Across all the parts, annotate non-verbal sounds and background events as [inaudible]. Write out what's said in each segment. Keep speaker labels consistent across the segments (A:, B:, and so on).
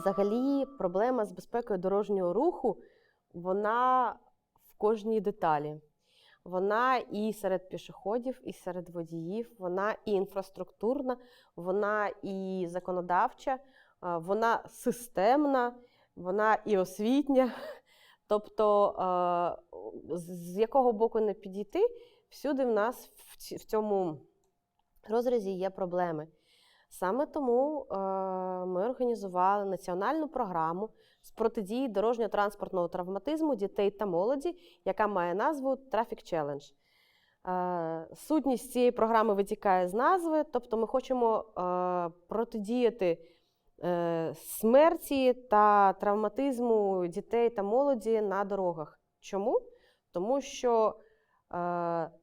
A: Взагалі, проблема з безпекою дорожнього руху вона в кожній деталі. Вона і серед пішоходів, і серед водіїв, вона і інфраструктурна, вона і законодавча, вона системна, вона і освітня. [laughs] Тобто, з якого боку не підійти, всюди в нас в цьому розрізі є проблеми. Саме тому е, ми організували національну програму з протидії дорожньо-транспортного травматизму дітей та молоді, яка має назву Traffic Challenge. Е, Сутність цієї програми витікає з назви, тобто ми хочемо е, протидіяти смерті та травматизму дітей та молоді на дорогах. Чому? Тому що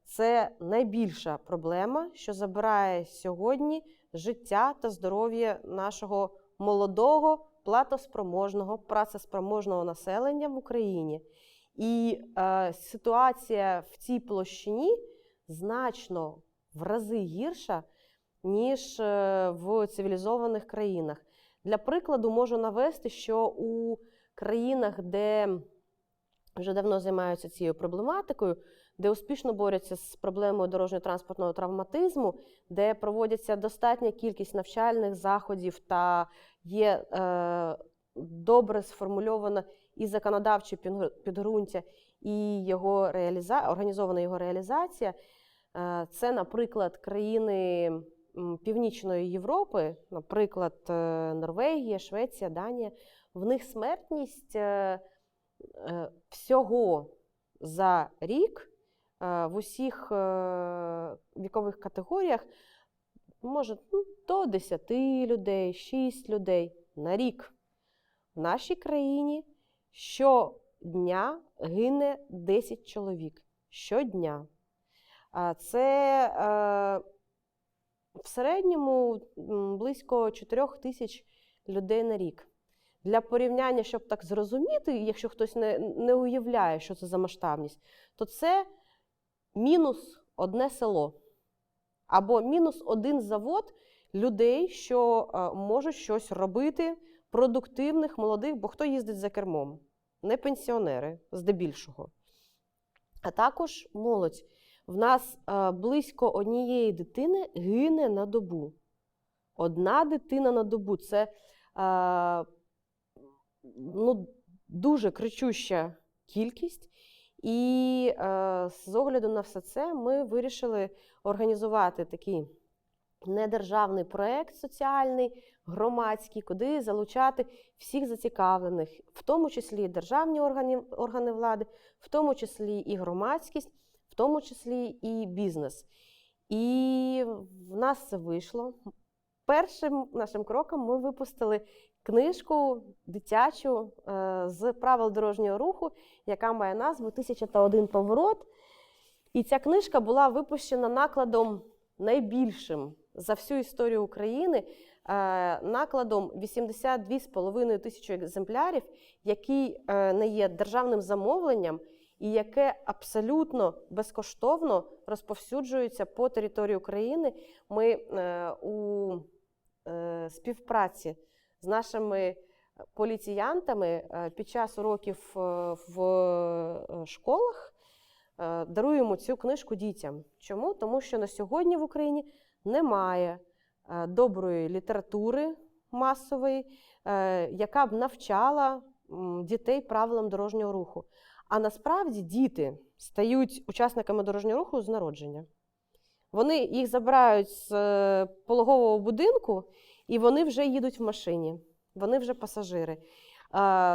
A: це найбільша проблема, що забирає сьогодні життя та здоров'я нашого молодого, платоспроможного, працеспроможного населення в Україні. І е, ситуація в цій площині значно в рази гірша, ніж е, в цивілізованих країнах. Для прикладу можу навести, що у країнах, де вже давно займаються цією проблематикою, де успішно борються з проблемою дорожньо-транспортного травматизму, де проводяться достатня кількість навчальних заходів та є е, добре сформульовано і законодавче підґрунтя, і його реаліза... організована його реалізація. Е, Це, наприклад, країни Північної Європи, наприклад, е, Норвегія, Швеція, Данія. В них смертність е, всього за рік в усіх е, вікових категоріях може ну, до 10 людей, 6 людей на рік. В нашій країні щодня гине 10 чоловік. Щодня. Це е, в середньому близько 4 тисяч людей на рік. Для порівняння, щоб так зрозуміти, якщо хтось не, не уявляє, що це за масштабність, то це мінус одне село або мінус один завод людей, що е, можуть щось робити, продуктивних, молодих, бо хто їздить за кермом? Не пенсіонери, здебільшого. А також молодь. В нас е, близько однієї дитини гине на добу. Одна дитина на добу це е, ну, дуже кричуща кількість. І е, з огляду на все це ми вирішили організувати такий недержавний проєкт соціальний, громадський, куди залучати всіх зацікавлених, в тому числі державні органи, органи влади, в тому числі і громадськість, в тому числі і бізнес. І в нас це вийшло. Першим нашим кроком ми випустили книжку дитячу е, з правил дорожнього руху, яка має назву Тисяча та один поворот. І ця книжка була випущена накладом найбільшим за всю історію України, е, накладом 82,5 тисячі екземплярів, який е, не є державним замовленням і яке абсолютно безкоштовно розповсюджується по території України. Ми у співпраці з нашими поліціянтами е, під час уроків е, в е, школах е, даруємо цю книжку дітям. Чому? Тому що на сьогодні в Україні немає е, доброї літератури масової, е, яка б навчала дітей правилам дорожнього руху. А насправді діти стають учасниками дорожнього руху з народження. Вони їх забирають з е, пологового будинку, і вони вже їдуть в машині, вони вже пасажири.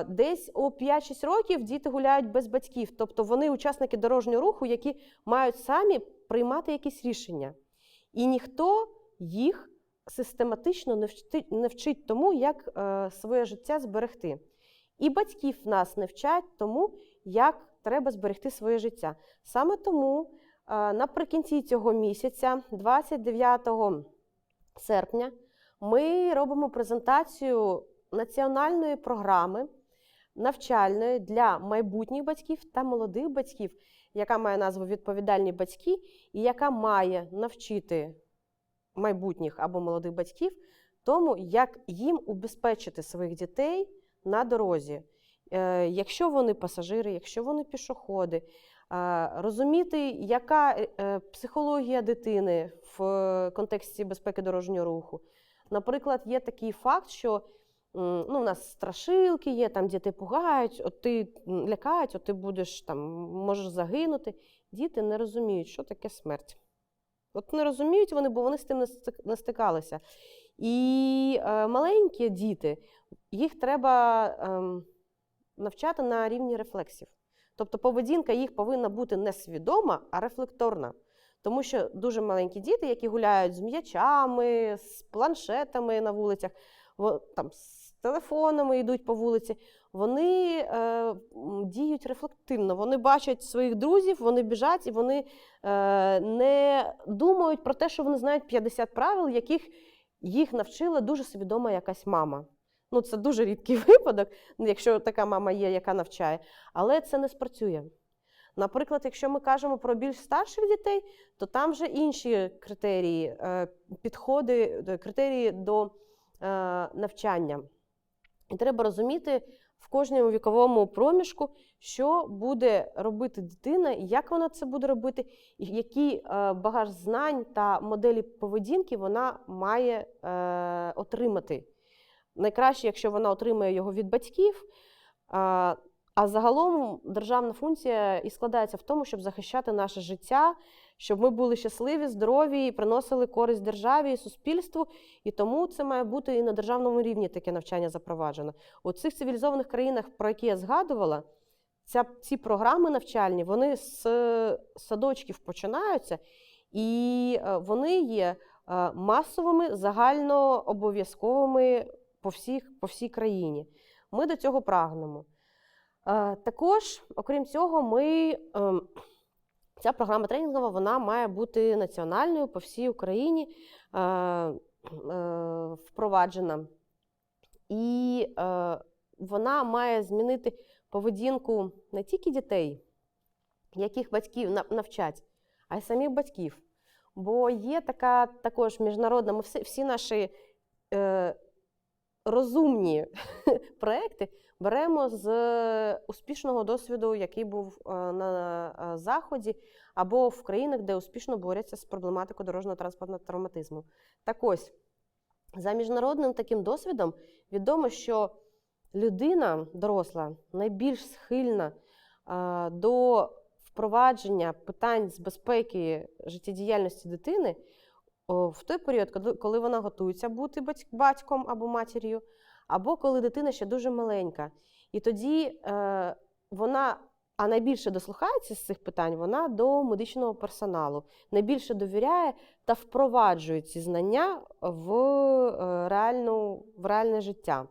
A: Десь у 5-6 років діти гуляють без батьків, тобто вони учасники дорожнього руху, які мають самі приймати якісь рішення. І ніхто їх систематично не вчить, не вчить тому, як е, своє життя зберегти. І батьків нас не вчать тому, як треба зберегти своє життя. Саме тому е, наприкінці цього місяця, 29 серпня, ми робимо презентацію національної програми навчальної для майбутніх батьків та молодих батьків, яка має назву Відповідальні батьки, і яка має навчити майбутніх або молодих батьків тому, як їм убезпечити своїх дітей на дорозі. Е, Якщо вони пасажири, якщо вони пішоходи, е, розуміти, яка е, психологія дитини в контексті безпеки дорожнього руху. Наприклад, є такий факт, що ну, у нас страшилки є, там діти пугають, от ти лякають, от ти будеш там, можеш загинути. Діти не розуміють, що таке смерть. От не розуміють вони, бо вони з тим не стикалися. І е, маленькі діти, їх треба ем, навчати на рівні рефлексів. Тобто поведінка їх повинна бути не свідома, а рефлекторна. Тому що дуже маленькі діти, які гуляють з м'ячами, з планшетами на вулицях, там, з телефонами йдуть по вулиці, вони е, діють рефлективно. Вони бачать своїх друзів, вони біжать і вони е, не думають про те, що вони знають 50 правил, яких їх навчила дуже свідома якась мама. Ну, це дуже рідкий [laughs] випадок, якщо така мама є, яка навчає, але це не спрацює. Наприклад, якщо ми кажемо про більш старших дітей, то там вже інші критерії, е, підходи, е, критерії до е, навчання. І треба розуміти в кожному віковому проміжку, що буде робити дитина, як вона це буде робити, і який багаж знань та моделі поведінки вона має отримати. Найкраще, якщо вона отримує його від батьків. А, загалом державна функція і складається в тому, щоб захищати наше життя, щоб ми були щасливі, здорові і приносили користь державі і суспільству. І тому це має бути і на державному рівні таке навчання запроваджено. У цих цивілізованих країнах, про які я згадувала, ця, ці програми навчальні вони з садочків починаються, і е, вони є е, масовими, загальнообов'язковими по, всіх, по всій країні. Ми до цього прагнемо. Е, Також, окрім цього, ми, ем, ця програма тренінгова вона має бути національною по всій Україні е, е, впроваджена. І вона має змінити поведінку не тільки дітей, яких батьків навчать, а й самих батьків. Бо є така також міжнародна, ми всі, всі наші е, розумні [laughs] проекти беремо з успішного досвіду, який був е, на е, Заході, або в країнах, де успішно борються з проблематикою дорожнього транспортного травматизму. Так ось, за міжнародним таким досвідом відомо, що людина доросла найбільш схильна е, до впровадження питань з безпеки життєдіяльності дитини в той період, коли вона готується бути батьком або матір'ю, або коли дитина ще дуже маленька. І тоді е, вона, а найбільше дослухається з цих питань, вона до медичного персоналу, найбільше довіряє та впроваджує ці знання в, е, реальну, в реальне життя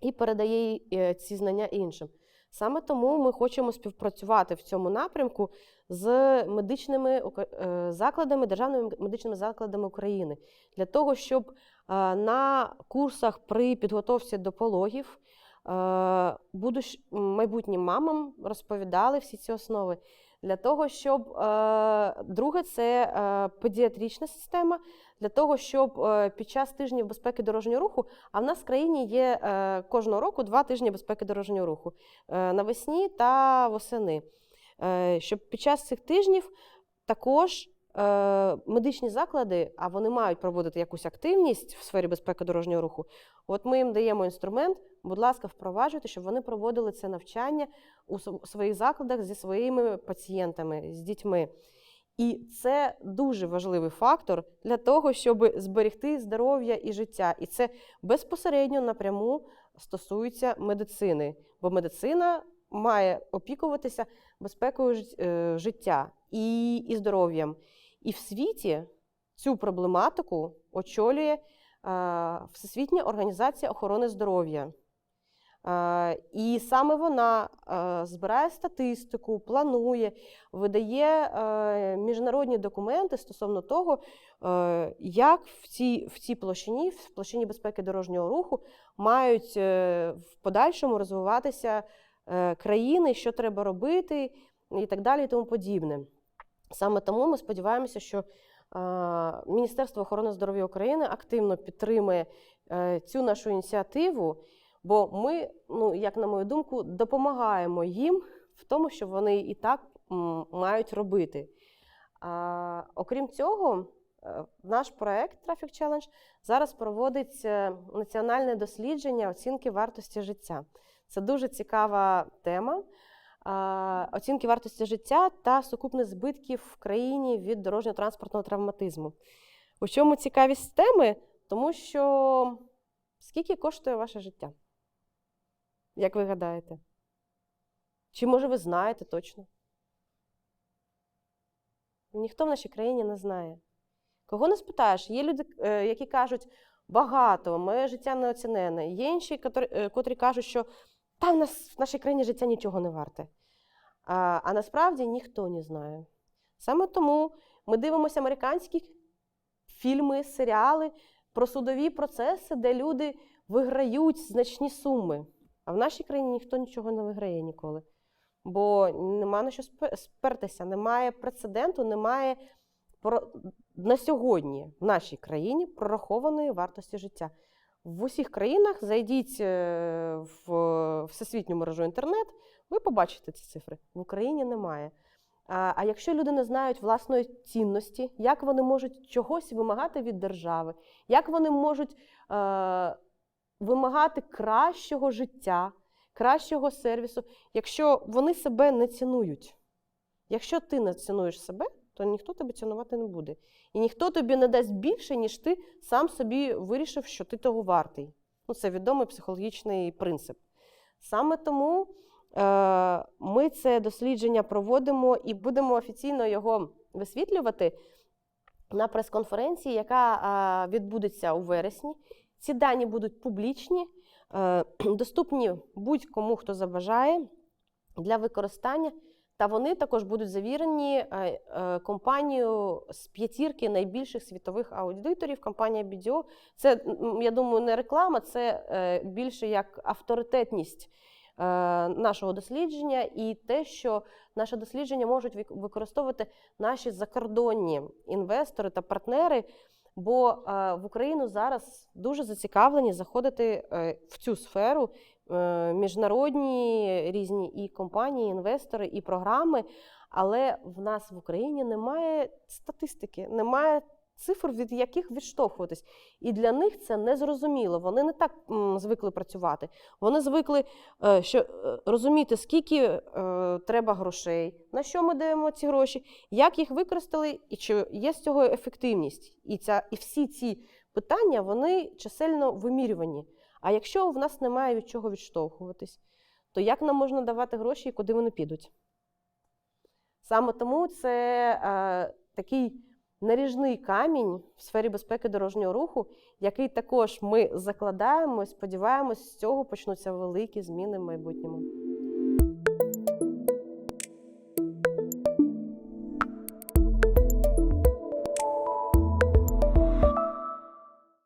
A: і передає е, ці знання іншим. Саме тому ми хочемо співпрацювати в цьому напрямку з медичними е, закладами, державними медичними закладами України для того, щоб е, на курсах при підготовці до пологів е, будуч- майбутнім мамам розповідали всі ці основи. Для того, щоб друге, це педіатрична система, для того, щоб е, під час тижнів безпеки дорожнього руху, а в нас в країні є е, кожного року два тижні безпеки дорожнього руху е, навесні та восени. Щоб під час цих тижнів також медичні заклади, а вони мають проводити якусь активність в сфері безпеки дорожнього руху. От ми їм даємо інструмент, будь ласка, впроваджуйте, щоб вони проводили це навчання у своїх закладах зі своїми пацієнтами, з дітьми. І це дуже важливий фактор для того, щоб зберегти здоров'я і життя. І це безпосередньо напряму стосується медицини, бо медицина має опікуватися безпекою е, життя і, і здоров'ям. І в світі цю проблематику очолює Всесвітня організація охорони здоров'я. Е, І саме вона е, збирає статистику, планує, видає е, міжнародні документи стосовно того, як в цій, в цій площині, в площині безпеки дорожнього руху, мають в подальшому розвиватися країни, що треба робити, і так далі, і тому подібне. Саме тому ми сподіваємося, що Міністерство охорони здоров'я України активно підтримує цю нашу ініціативу, бо ми, ну як на мою думку, допомагаємо їм в тому, що вони і так мають робити. А, окрім цього, е, наш проект Traffic Challenge зараз проводить е, національне дослідження оцінки вартості життя. Це дуже цікава тема. Оцінки вартості життя та сукупних збитків в країні від дорожньо-транспортного травматизму. У чому цікавість теми? Тому що скільки коштує ваше життя? Як ви гадаєте? Чи може ви знаєте точно? Ніхто в нашій країні не знає. Кого не спитаєш? Є люди, е, які кажуть, багато, моє життя не оцінене. Є інші, котрі, е, котрі кажуть, що та в нас в нашій країні життя нічого не варте. А, а насправді ніхто не знає. Саме тому ми дивимося американські фільми, серіали про судові процеси, де люди виграють значні суми. А в нашій країні ніхто нічого не виграє ніколи. Бо нема на що спертися, немає прецеденту, немає на сьогодні в нашій країні прорахованої вартості життя. В усіх країнах зайдіть е, в всесвітню мережу інтернет, ви побачите ці цифри. В Україні немає. А, якщо люди не знають власної цінності, як вони можуть чогось вимагати від держави, як вони можуть е, вимагати кращого життя, кращого сервісу, якщо вони себе не цінують. Якщо ти не цінуєш себе, то ніхто тебе цінувати не буде. І ніхто тобі не дасть більше, ніж ти сам собі вирішив, що ти того вартий. Ну, це відомий психологічний принцип. Саме тому е, ми це дослідження проводимо і будемо офіційно його висвітлювати на прес-конференції, яка відбудеться у вересні. Ці дані будуть публічні, е, [clears throat] доступні будь-кому, хто забажає для використання. Та вони також будуть завірені е, е, компанією з п'ятірки найбільших світових аудиторів, компанія BDO. Це, я думаю, не реклама, це більше як авторитетність нашого дослідження і те, що наше дослідження можуть використовувати наші закордонні інвестори та партнери. Бо е, в Україну зараз дуже зацікавлені заходити е, в цю сферу е, міжнародні різні і компанії, і інвестори, і програми. Але в нас в Україні немає статистики, немає цифр, від яких відштовхуватись. І для них це незрозуміло. Вони не так м, звикли працювати. Вони звикли е, що, е, розуміти, скільки е, треба грошей, на що ми даємо ці гроші, як їх використали, і чи є з цього ефективність. І, ця, і всі ці питання вони чисельно вимірювані. А якщо в нас немає від чого відштовхуватись, то як нам можна давати гроші і куди вони підуть? Саме тому це е, такий наріжний камінь в сфері безпеки дорожнього руху, який також ми закладаємо, сподіваємось, з цього почнуться великі зміни в майбутньому.